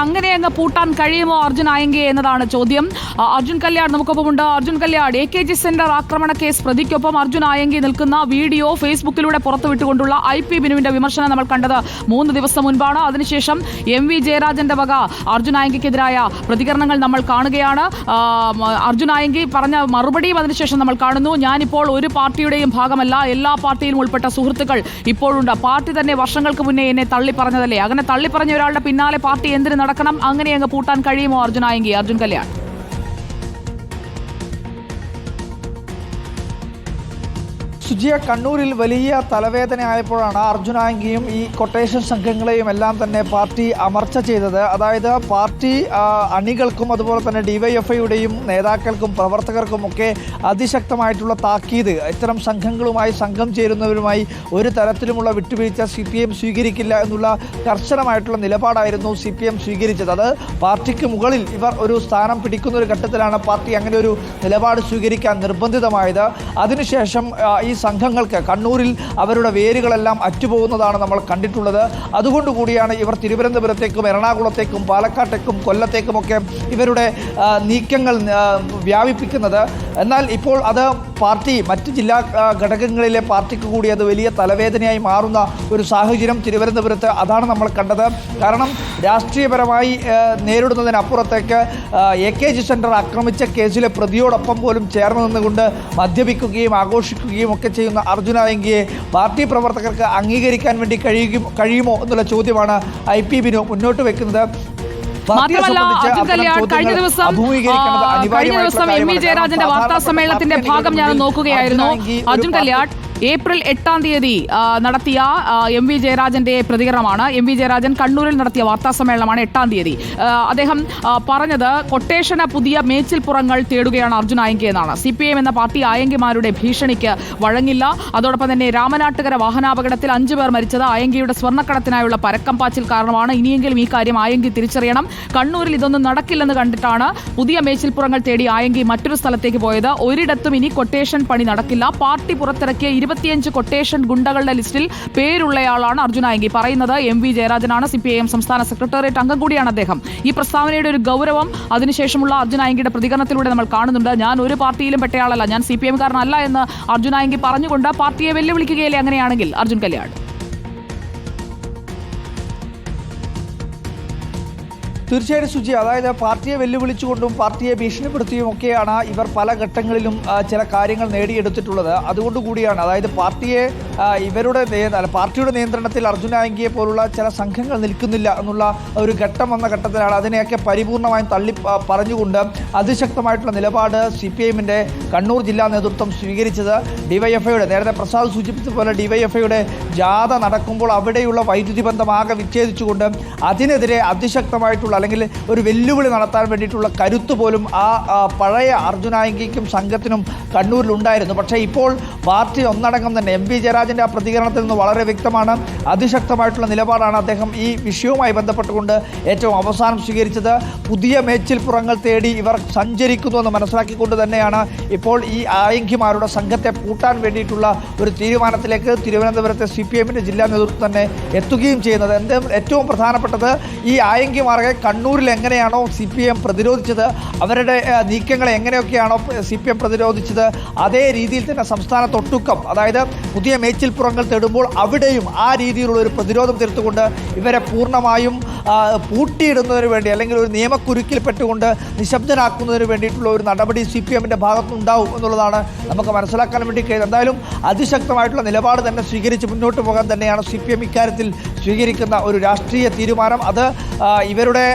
അങ്ങനെ അങ്ങ് പൂട്ടാൻ കഴിയുമോ അർജുൻ ആയെങ്കിൽ എന്നതാണ് ചോദ്യം. Arjun Kalyan നമുക്കൊപ്പമുണ്ട്. Arjun Kalyan A K G centre ആക്രമണ കേസ് പ്രതിക്കൊപ്പം അർജുൻ ആയെങ്കിൽ നിൽക്കുന്ന വീഡിയോ ഫേസ്ബുക്കിലൂടെ പുറത്തുവിട്ടുകൊണ്ടുള്ള ഐ പി ബിനുവിന്റെ വിമർശനം നമ്മൾ കണ്ടത് മൂന്ന് ദിവസം മുൻപാണ്. അതിനുശേഷം എം വി ജയരാജന്റെ വക അർജുൻ ആയങ്കിക്കെതിരായ പ്രതികരണങ്ങൾ നമ്മൾ കാണുകയാണ്. അർജുൻ ആയങ്കി പറഞ്ഞ മറുപടിയും അതിനുശേഷം നമ്മൾ കാണുന്നു. ഞാനിപ്പോൾ ഒരു പാർട്ടിയുടെയും ഭാഗമല്ല. എല്ലാ പാർട്ടിയിലും ഉൾപ്പെട്ട സുഹൃത്തുക്കൾ ഇപ്പോഴുണ്ട്. പാർട്ടി തന്നെ വർഷങ്ങൾക്ക് മുന്നേ എന്നെ തള്ളി പറഞ്ഞതല്ലേ അങ്ങനെ തള്ളി പറഞ്ഞ ഒരാളുടെ പിന്നാലെ പാർട്ടി എന്തിന് നടക്കണം. അങ്ങനെ അങ്ങ് പൂട്ടാൻ കഴിയുമോ അർജുനായെങ്കിൽ അർജുൻ കല്യാൺ. സുജിയ കണ്ണൂരിൽ വലിയ തലവേദനയായപ്പോഴാണ് അർജുനാങ്കിയും ഈ കൊട്ടേഷൻ സംഘങ്ങളെയും എല്ലാം തന്നെ പാർട്ടി അമർച്ച ചെയ്തത്. അതായത് പാർട്ടി അണികൾക്കും അതുപോലെ തന്നെ ഡിവൈഎഫ്ഐയുടെയും നേതാക്കൾക്കും പ്രവർത്തകർക്കും ഒക്കെ അതിശക്തമായിട്ടുള്ള താക്കീത്. ഇത്തരം സംഘങ്ങളുമായി സംഘം ചേരുന്നവരുമായി ഒരു തരത്തിലുമുള്ള വിട്ടുവീഴ്ച സി പി എം സ്വീകരിക്കില്ല എന്നുള്ള കർശനമായിട്ടുള്ള നിലപാടായിരുന്നു സി പി എം സ്വീകരിച്ചത്. അത് പാർട്ടിക്ക് മുകളിൽ ഇവർ ഒരു സ്ഥാനം പിടിക്കുന്ന ഒരു ഘട്ടത്തിലാണ് പാർട്ടി അങ്ങനെ ഒരു നിലപാട് സ്വീകരിക്കാൻ നിർബന്ധിതമായത്. അതിനുശേഷം ഈ സംഘങ്ങൾക്ക് കണ്ണൂരിൽ അവരുടെ വേരുകളെല്ലാം അറ്റുപോകുന്നതാണ് നമ്മൾ കണ്ടിട്ടുള്ളത്. അതുകൊണ്ട് കൂടിയാണ് ഇവർ തിരുവനന്തപുരത്തേക്കും എറണാകുളത്തേക്കും പാലക്കാട്ടേക്കും കൊല്ലത്തേക്കുമൊക്കെ ഇവരുടെ നീക്കങ്ങൾ വ്യാപിപ്പിക്കുന്നത്. എന്നാൽ ഇപ്പോൾ അത് പാർട്ടി മറ്റ് ജില്ലാ ഘടകങ്ങളിലെ പാർട്ടിക്ക് കൂടി അത് വലിയ തലവേദനയായി മാറുന്ന ഒരു സാഹചര്യം തിരുവനന്തപുരത്ത് അതാണ് നമ്മൾ കണ്ടത്. കാരണം രാഷ്ട്രീയപരമായി നേരിടുന്നതിനപ്പുറത്തേക്ക് എ കെ ജി സെന്റർ ആക്രമിച്ച കേസിലെ പ്രതിയോടൊപ്പം പോലും ചേർന്ന് നിന്നുകൊണ്ട് മദ്യപിക്കുകയും ആഘോഷിക്കുകയും ഒക്കെ ചെയ്യുന്ന അർജുന എങ്കിയെ പാർട്ടി പ്രവർത്തകർക്ക് അംഗീകരിക്കാൻ വേണ്ടി കഴിയും കഴിയുമോ എന്നുള്ള ചോദ്യമാണ് ഐ പി ബിനു മുന്നോട്ട് വെക്കുന്നത്. മാത്രമല്ല അർജുൻ കല്യാൺ കഴിഞ്ഞ ദിവസം കഴിഞ്ഞ ദിവസം എം വി ജയരാജന്റെ വാർത്താ സമ്മേളനത്തിന്റെ ഭാഗം ഞാൻ നോക്കുകയായിരുന്നു. അർജുൻ കല്യാൺ ഏപ്രിൽ എട്ടാം തീയതി നടത്തിയ എം വി ജയരാജന്റെ പ്രതികരണമാണ്. എം വി ജയരാജൻ കണ്ണൂരിൽ നടത്തിയ വാർത്താ സമ്മേളനമാണ് എട്ടാം തീയതി. അദ്ദേഹം പറഞ്ഞത് കൊട്ടേഷന് പുതിയ മേച്ചിൽപ്പുറങ്ങൾ തേടുകയാണ് അർജുൻ ആയങ്കി എന്നാണ്. സി പി എം എന്ന പാർട്ടി ആയങ്കിമാരുടെ ഭീഷണിക്ക് വഴങ്ങില്ല. അതോടൊപ്പം തന്നെ രാമനാട്ടുകര വാഹനാപകടത്തിൽ അഞ്ചു പേർ മരിച്ചത് ആയങ്കിയുടെ സ്വർണക്കടത്തിനായുള്ള പരക്കം പാച്ചിൽ കാരണമാണ്. ഇനിയെങ്കിലും ഈ കാര്യം ആയങ്കി തിരിച്ചറിയണം. കണ്ണൂരിൽ ഇതൊന്നും നടക്കില്ലെന്ന് കണ്ടിട്ടാണ് പുതിയ മേച്ചിൽപ്പുറങ്ങൾ തേടി ആയങ്കി മറ്റൊരു സ്ഥലത്തേക്ക് പോയത്. ഒരിടത്തും ഇനി കൊട്ടേഷൻ പണി നടക്കില്ല. പാർട്ടി പുറത്തിറക്കിയ ഇരുപത്തിയഞ്ച് കൊട്ടേഷൻ ഗുണ്ടകളുടെ ലിസ്റ്റിൽ പേരുള്ളയാളാണ് അർജുൻ ആയങ്കി പറയുന്നത് എം വി ജയരാജനാണ് സി പി ഐ എം സംസ്ഥാന സെക്രട്ടേറിയറ്റ് അംഗം കൂടിയാണ് അദ്ദേഹം. ഈ പ്രസ്താവനയുടെ ഒരു ഗൗരവം അതിനുശേഷമുള്ള അർജുനായങ്കിയുടെ പ്രതികരണത്തിലൂടെ നമ്മൾ കാണുന്നുണ്ട്. ഞാൻ ഒരു പാർട്ടിയിലും പെട്ടയാളല്ല. ഞാൻ സി പി എംകാരനല്ല എന്ന് അർജുനായങ്കി പറഞ്ഞുകൊണ്ട് പാർട്ടിയെ വെല്ലുവിളിക്കുകയില്ലേ അങ്ങനെയാണെങ്കിൽ? അർജുൻ കല്യാൺ. തീർച്ചയായിട്ടും സുജി അതായത് പാർട്ടിയെ വെല്ലുവിളിച്ചുകൊണ്ടും പാർട്ടിയെ ഭീഷണിപ്പെടുത്തിയും ഒക്കെയാണ് ഇവർ പല ഘട്ടങ്ങളിലും ചില കാര്യങ്ങൾ നേടിയെടുത്തിട്ടുള്ളത്. അതുകൊണ്ട് കൂടിയാണ് അതായത് പാർട്ടിയെ ഇവരുടെ പാർട്ടിയുടെ നിയന്ത്രണത്തിൽ അർജുനായങ്കിയെ പോലുള്ള ചില സംഘങ്ങൾ നിൽക്കുന്നില്ല എന്നുള്ള ഒരു ഘട്ടം വന്ന ഘട്ടത്തിലാണ് അതിനെയൊക്കെ പരിപൂർണമായും തള്ളി പറഞ്ഞുകൊണ്ട് അതിശക്തമായിട്ടുള്ള നിലപാട് സി പി എമ്മിന്റെ കണ്ണൂർ ജില്ലാ നേതൃത്വം സ്വീകരിച്ചത്. ഡിവൈഎഫ്ഐയുടെ നേരത്തെ പ്രസാദ് സൂചിപ്പിച്ച പോലെ ഡിവൈഎഫ്ഐയുടെ ജാഥ നടക്കുമ്പോൾ അവിടെയുള്ള വൈദ്യുതി ബന്ധം ആകെ വിച്ഛേദിച്ചുകൊണ്ട് അതിനെതിരെ അതിശക്തമായിട്ടുള്ള അല്ലെങ്കിൽ ഒരു വെല്ലുവിളി നടത്താൻ വേണ്ടിയിട്ടുള്ള കരുത്ത് പോലും ആ പഴയ അർജുനായങ്കിക്കും സംഘത്തിനും കണ്ണൂരിലുണ്ടായിരുന്നു. പക്ഷേ ഇപ്പോൾ പാർട്ടി ഒന്നടങ്കം തന്നെ എം വി ജയരാജന്റെ ആ പ്രതികരണത്തിൽ നിന്ന് വളരെ വ്യക്തമാണ്. അതിശക്തമായിട്ടുള്ള നിലപാടാണ് അദ്ദേഹം ഈ വിഷയവുമായി ബന്ധപ്പെട്ടുകൊണ്ട് ഏറ്റവും അവസാനം സ്വീകരിച്ചത്. പുതിയ മേച്ചിൽപ്പുറങ്ങൾ തേടി ഇവർ സഞ്ചരിക്കുന്നു എന്ന് മനസ്സിലാക്കിക്കൊണ്ട് തന്നെയാണ് ഇപ്പോൾ ഈ ആയങ്കിമാരുടെ സംഘത്തെ പൂട്ടാൻ വേണ്ടിയിട്ടുള്ള ഒരു തീരുമാനത്തിലേക്ക് തിരുവനന്തപുരത്തെ സി പി എമ്മിന്റെ ജില്ലാ നേതൃത്വം തന്നെ എത്തുകയും ചെയ്യുന്നത്. എന്ത് ഏറ്റവും പ്രധാനപ്പെട്ടത് ഈ ആയങ്കിമാരെ കണ്ണൂരിൽ എങ്ങനെയാണോ സി പി എം പ്രതിരോധിച്ചത് അവരുടെ നീക്കങ്ങളെ എങ്ങനെയൊക്കെയാണോ സി പി എം പ്രതിരോധിച്ചത് അതേ രീതിയിൽ തന്നെ സംസ്ഥാനത്തൊട്ടുക്കം അതായത് പുതിയ മേച്ചിൽപ്പുറങ്ങൾ തേടുമ്പോൾ അവിടെയും ആ രീതിയിലുള്ള ഒരു പ്രതിരോധം തീർത്തുകൊണ്ട് ഇവരെ പൂർണമായും പൂട്ടിയിടുന്നതിന് വേണ്ടി അല്ലെങ്കിൽ ഒരു നിയമക്കുരുക്കിൽപ്പെട്ടുകൊണ്ട് നിശബ്ദനാക്കുന്നതിന് വേണ്ടിയിട്ടുള്ള ഒരു നടപടി സി പി എമ്മിന്റെ ഭാഗത്തുനിന്നുണ്ടാവും എന്നുള്ളതാണ് നമുക്ക് മനസ്സിലാക്കാൻ വേണ്ടി എന്തായാലും അതിശക്തമായിട്ടുള്ള നിലപാട് തന്നെ സ്വീകരിച്ച് മുന്നോട്ട് പോകാൻ തന്നെയാണ് സി പി എം ഇക്കാര്യത്തിൽ സ്വീകരിക്കുന്ന ഒരു രാഷ്ട്രീയ തീരുമാനം. അത് ഇവരുടെ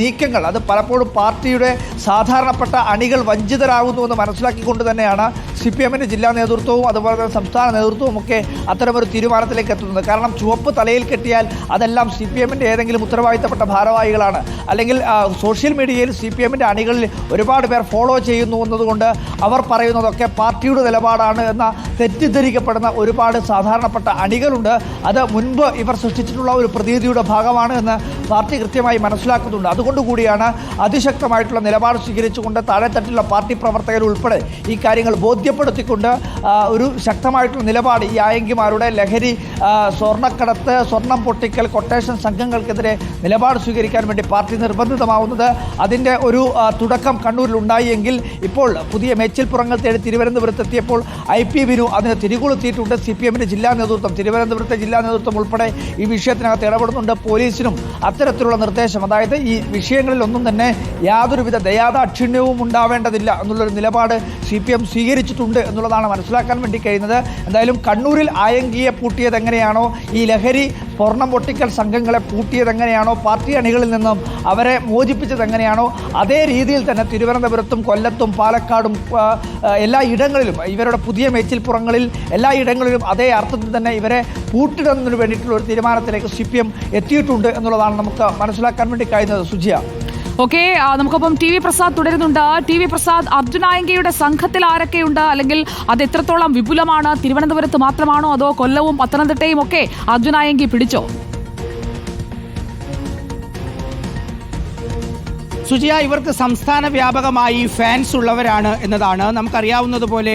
നീക്കങ്ങൾ അത് പലപ്പോഴും പാർട്ടിയുടെ സാധാരണപ്പെട്ട അണികൾ വഞ്ചിതരാകുന്നുവെന്ന് മനസ്സിലാക്കിക്കൊണ്ട് തന്നെയാണ് സി പി എമ്മിന്റെ ജില്ലാ നേതൃത്വവും അതുപോലെ തന്നെ സംസ്ഥാന നേതൃത്വവും ഒക്കെ അത്തരമൊരു തീരുമാനത്തിലേക്ക് എത്തുന്നത്. കാരണം ചുവപ്പ് തലയിൽ കെട്ടിയാൽ അതെല്ലാം സി പി എമ്മിന്റെ ഏതെങ്കിലും ഉത്തരവാദിത്തപ്പെട്ട ഭാരവാഹികളാണ്. അല്ലെങ്കിൽ സോഷ്യൽ മീഡിയയിൽ സി പി എമ്മിന്റെ അണികളിൽ ഒരുപാട് പേർ ഫോളോ ചെയ്യുന്നു എന്നതുകൊണ്ട് അവർ പറയുന്നതൊക്കെ പാർട്ടിയുടെ നിലപാടാണ് എന്ന തെറ്റിദ്ധരിക്കപ്പെടുന്ന ഒരുപാട് സാധാരണപ്പെട്ട അണികളുണ്ട്. അത് മുൻപ് ഇവർ സൃഷ്ടിച്ചിട്ടുള്ള ഒരു പ്രതീതിയുടെ ഭാഗമാണ് എന്ന് പാർട്ടി കൃത്യമായി മനസ്സിലാക്കുന്നുണ്ട്. അതുകൊണ്ടുകൂടിയാണ് അതിശക്തമായിട്ടുള്ള നിലപാട് സ്വീകരിച്ചുകൊണ്ട് താഴെത്തട്ടിലുള്ള പാർട്ടി പ്രവർത്തകർ ഉൾപ്പെടെ ഈ കാര്യങ്ങൾ ബോധ്യപ്പെടുത്തിക്കൊണ്ട് ഒരു ശക്തമായിട്ടുള്ള നിലപാട് ഈ ആയങ്കിമാരുടെ ലഹരി സ്വർണക്കടത്ത് സ്വർണം പൊട്ടിക്കൽ കൊട്ടേഷൻ സംഘങ്ങൾക്കെതിരെ നിലപാട് സ്വീകരിക്കാൻ വേണ്ടി പാർട്ടി നിർബന്ധിതമാവുന്നത് അതിന്റെ ഒരു തുടക്കം കണ്ണൂരിൽ ഉണ്ടായെങ്കിൽ ഇപ്പോൾ പുതിയ മേച്ചിൽപ്പുറങ്ങൾ തേടി തിരുവനന്തപുരത്ത് എത്തിയപ്പോൾ ഐ പി ബിനു അതിന് തിരികൊളുത്തിയിട്ടുണ്ട്. സി പി എമ്മിന്റെ ജില്ലാ നേതൃത്വം തിരുവനന്തപുരത്തെ ജില്ലാ നേതൃത്വം ഉൾപ്പെടെ ഈ വിഷയത്തിനകത്ത് ഇടപെടുന്നുണ്ട്. പോലീസിനും അത്തരത്തിലുള്ള നിർദ്ദേശം. അതായത് ഈ വിഷയങ്ങളിലൊന്നും തന്നെ യാതൊരുവിധ ദയാദാക്ഷിണ്യവും ഉണ്ടാവേണ്ടതില്ല എന്നുള്ളൊരു നിലപാട് സി പി എം സ്വീകരിച്ചിട്ടുണ്ട് എന്നുള്ളതാണ് മനസ്സിലാക്കാൻ വേണ്ടി കഴിയുന്നത്. എന്തായാലും കണ്ണൂരിൽ ആയങ്കിയെ പൂട്ടിയത് എങ്ങനെയാണോ? ഈ ലഹരി സ്വർണം പൊട്ടിക്കൽ സംഘങ്ങളെ പൂട്ടിയത് എങ്ങനെയാണോ പാർട്ടി അണികളിൽ നിന്നും അവരെ മോചിപ്പിച്ചത് എങ്ങനെയാണോ അതേ രീതിയിൽ തന്നെ തിരുവനന്തപുരത്തും കൊല്ലത്തും പാലക്കാടും എല്ലാ ഇടങ്ങളിലും ഇവരുടെ പുതിയ മേച്ചിൽപ്പുറങ്ങളിൽ എല്ലാ ഇടങ്ങളിലും അതേ അർത്ഥത്തിൽ തന്നെ ഇവരെ പൂട്ടിടുന്നതിന് വേണ്ടിയിട്ടുള്ള ഒരു തീരുമാനത്തിലേക്ക് സി എത്തിയിട്ടുണ്ട് എന്നുള്ളതാണ് നമുക്ക് മനസ്സിലാക്കാൻ വേണ്ടി കഴിയുന്നത് സുജിയ. ഓക്കെ നമുക്കൊപ്പം ടി വി പ്രസാദ് തുടരുന്നുണ്ട്. ടി വി പ്രസാദ് അർജുനായങ്കയുടെ സംഘത്തിൽ ആരൊക്കെയുണ്ട്? അല്ലെങ്കിൽ അത് എത്രത്തോളം വിപുലമാണ്? തിരുവനന്തപുരത്ത് മാത്രമാണോ അതോ കൊല്ലവും പത്തനംതിട്ടയും ഒക്കെ അർജുനായങ്കി പിടിച്ചോ? സുജിയ ഇവർക്ക് സംസ്ഥാന വ്യാപകമായി ഫാൻസ് ഉള്ളവരാണ് എന്നതാണ് നമുക്കറിയാവുന്നതുപോലെ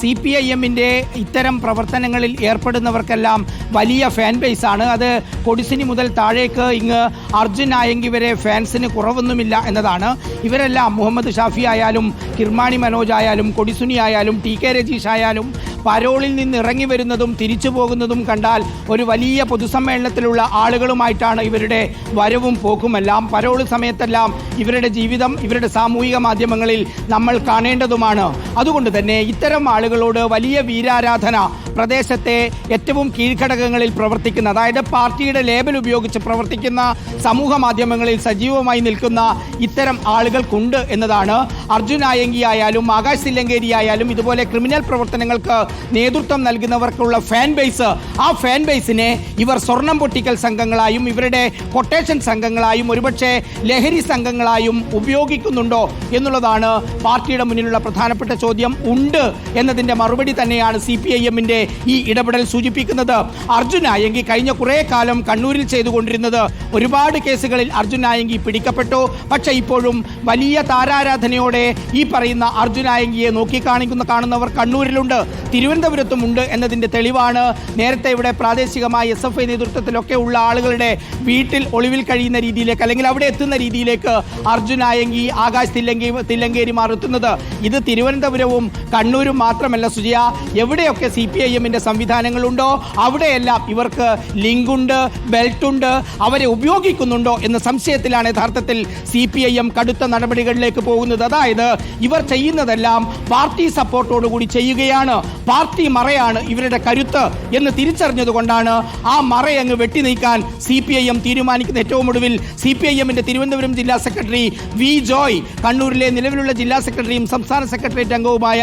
സി പി ഐ എമ്മിന്റെ ഇത്തരം പ്രവർത്തനങ്ങളിൽ ഏർപ്പെടുന്നവർക്കെല്ലാം വലിയ ഫാൻ ബേസ് ആണ്. അത് കൊടിസിനി മുതൽ താഴേക്ക് ഇങ്ങ് അർജുൻ ആയെങ്കിൽ വരെ ഫാൻസിന് കുറവൊന്നുമില്ല എന്നതാണ്. ഇവരെല്ലാം മുഹമ്മദ് ഷാഫി ആയാലും കിർമാണി മനോജ് ആയാലും കൊടിസുനി ആയാലും ടി കെ രജീഷ് ആയാലും പരോളിൽ നിന്ന് ഇറങ്ങി വരുന്നതും തിരിച്ചു പോകുന്നതും കണ്ടാൽ ഒരു വലിയ പൊതുസമ്മേളനത്തിലുള്ള ആളുകളുമായിട്ടാണ് ഇവരുടെ വരവും പോക്കുമെല്ലാം പരോൾ സമയത്തെല്ലാം ഇവരുടെ ജീവിതം ഇവരുടെ സാമൂഹിക മാധ്യമങ്ങളിൽ നമ്മൾ കാണേണ്ടതുമാണ്. അതുകൊണ്ട് തന്നെ ഇത്തരം ആളുകളോട് വലിയ വീരാരാധന പ്രദേശത്തെ ഏറ്റവും കീഴ്ഘടകങ്ങളിൽ പ്രവർത്തിക്കുന്ന അതായത് പാർട്ടിയുടെ ലേബൽ ഉപയോഗിച്ച് പ്രവർത്തിക്കുന്ന സമൂഹ മാധ്യമങ്ങളിൽ സജീവമായി നിൽക്കുന്ന ഇത്തരം ആളുകൾക്കുണ്ട് എന്നതാണ്. അർജുൻ ആയങ്കി ആയാലും ആകാശ് സില്ലങ്കേരി ആയാലും ഇതുപോലെ ക്രിമിനൽ പ്രവർത്തനങ്ങൾക്ക് നേതൃത്വം നൽകുന്നവർക്കുള്ള ഫാൻ ബേസ് ആ ഫാൻ ബേസിനെ ഇവർ സ്വർണം പൊട്ടിക്കൽ സംഘങ്ങളായും ഇവരുടെ കൊട്ടേഷൻ സംഘങ്ങളായും ഒരുപക്ഷെ ലഹരി സംഘങ്ങളായും ഉപയോഗിക്കുന്നുണ്ടോ എന്നുള്ളതാണ് പാർട്ടിയുടെ മുന്നിലുള്ള പ്രധാനപ്പെട്ട ചോദ്യം. ഉണ്ട് എന്നതിന്റെ മറുപടി തന്നെയാണ് സി പി ഐ എമ്മിന്റെ ഈ ഇടപെടൽ സൂചിപ്പിക്കുന്നത് അർജുൻ നായങ്കി കഴിഞ്ഞ കുറേ കാലം കണ്ണൂരിൽ ചെയ്തുകൊണ്ടിരുന്നത്. ഒരുപാട് കേസുകളിൽ അർജുൻ നായങ്കി പിടിക്കപ്പെട്ടു. പക്ഷേ ഇപ്പോഴും വലിയ താരാരാധനയോടെ ഈ പറയുന്ന അർജുൻ നോക്കി നോക്കിക്കാണിക്കുന്ന കാണുന്നവർ കണ്ണൂരിലുണ്ട്. തിരുവനന്തപുരത്തും ഉണ്ട് എന്നതിന്റെ തെളിവാണ് നേരത്തെ ഇവിടെ പ്രാദേശികമായ എസ് എഫ് ഐ നേതൃത്വത്തിലൊക്കെ ഉള്ള ആളുകളുടെ വീട്ടിൽ ഒളിവിൽ കഴിയുന്ന രീതിയിലേക്ക് അല്ലെങ്കിൽ അവിടെ എത്തുന്ന രീതിയിലേക്ക് അർജുൻ ആയങ്കി ആകാശ് തില്ലങ്കി തില്ലങ്കേരിമാർ എത്തുന്നത്. ഇത് തിരുവനന്തപുരവും കണ്ണൂരും മാത്രമല്ല സുജയ. എവിടെയൊക്കെ സി പി ഐ എമ്മിന്റെ സംവിധാനങ്ങളുണ്ടോ? അവിടെയെല്ലാം ഇവർക്ക് ലിങ്കുണ്ട് ബെൽറ്റുണ്ട് അവരെ ഉപയോഗിക്കുന്നുണ്ടോ എന്ന സംശയത്തിലാണ് യഥാർത്ഥത്തിൽ സി പി ഐ എം കടുത്ത നടപടികളിലേക്ക് പോകുന്നത്. അതായത് ഇവർ ചെയ്യുന്നതെല്ലാം പാർട്ടി സപ്പോർട്ടോടുകൂടി ചെയ്യുകയാണ്. പാർട്ടി മറയാണ് ഇവരുടെ കരുത്ത് എന്ന് തിരിച്ചറിഞ്ഞതുകൊണ്ടാണ് ആ മറയങ്ങ് വെട്ടി നീക്കാൻ സി പി ഐ എം തീരുമാനിക്കുന്ന ഏറ്റവും ഒടുവിൽ സി പി ഐ എമ്മിന്റെ തിരുവനന്തപുരം ജില്ലാ സെക്രട്ടറി വി ജോയ് കണ്ണൂരിലെ നിലവിലുള്ള ജില്ലാ സെക്രട്ടറിയും സംസ്ഥാന സെക്രട്ടേറിയറ്റ് അംഗവുമായ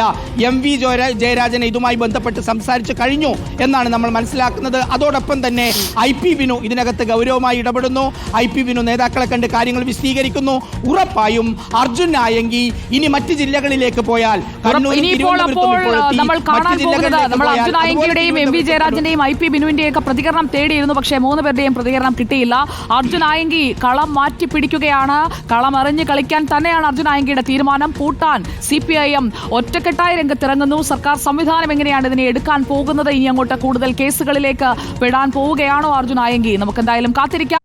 എം വി ജോയ ജയരാജനെ ഇതുമായി ബന്ധപ്പെട്ട് സംസാരിച്ചു. കഴിഞ്ഞു എന്നാണ് നമ്മൾ മനസ്സിലാക്കുന്നത്. അതോടൊപ്പം തന്നെ ഐ പി വിനു ഇതിനകത്ത് ഗൗരവമായി ഇടപെടുന്നു. ഐ പി വിനു നേതാക്കളെ കണ്ട് കാര്യങ്ങൾ വിശദീകരിക്കുന്നു. ഉറപ്പായും അർജുൻ ആയെങ്കിൽ ഇനി മറ്റ് ജില്ലകളിലേക്ക് പോയാൽ എം വി ജയരാജന്റെയും ഐ പി ബിനുവിന്റെയും ഒക്കെ പ്രതികരണം തേടിയിരുന്നു. പക്ഷേ മൂന്ന് പേരുടെയും പ്രതികരണം കിട്ടിയില്ല. അർജുൻ ആയങ്കി കളം മാറ്റി പിടിക്കുകയാണ്. കളം അറിഞ്ഞ് കളിക്കാൻ തന്നെയാണ് അർജുൻ ആയങ്കിയുടെ തീരുമാനം. പൂട്ടാൻ സി പി ഐ എം ഒറ്റക്കെട്ടായ രംഗത്തിറങ്ങുന്നു. സർക്കാർ സംവിധാനം എങ്ങനെയാണ് ഇതിനെ എടുക്കാൻ പോകുന്നത്. ഇനി അങ്ങോട്ട് കൂടുതൽ കേസുകളിലേക്ക് പെടാൻ പോവുകയാണോ അർജുൻ ആയെങ്കിൽ? നമുക്ക് എന്തായാലും കാത്തിരിക്കാം.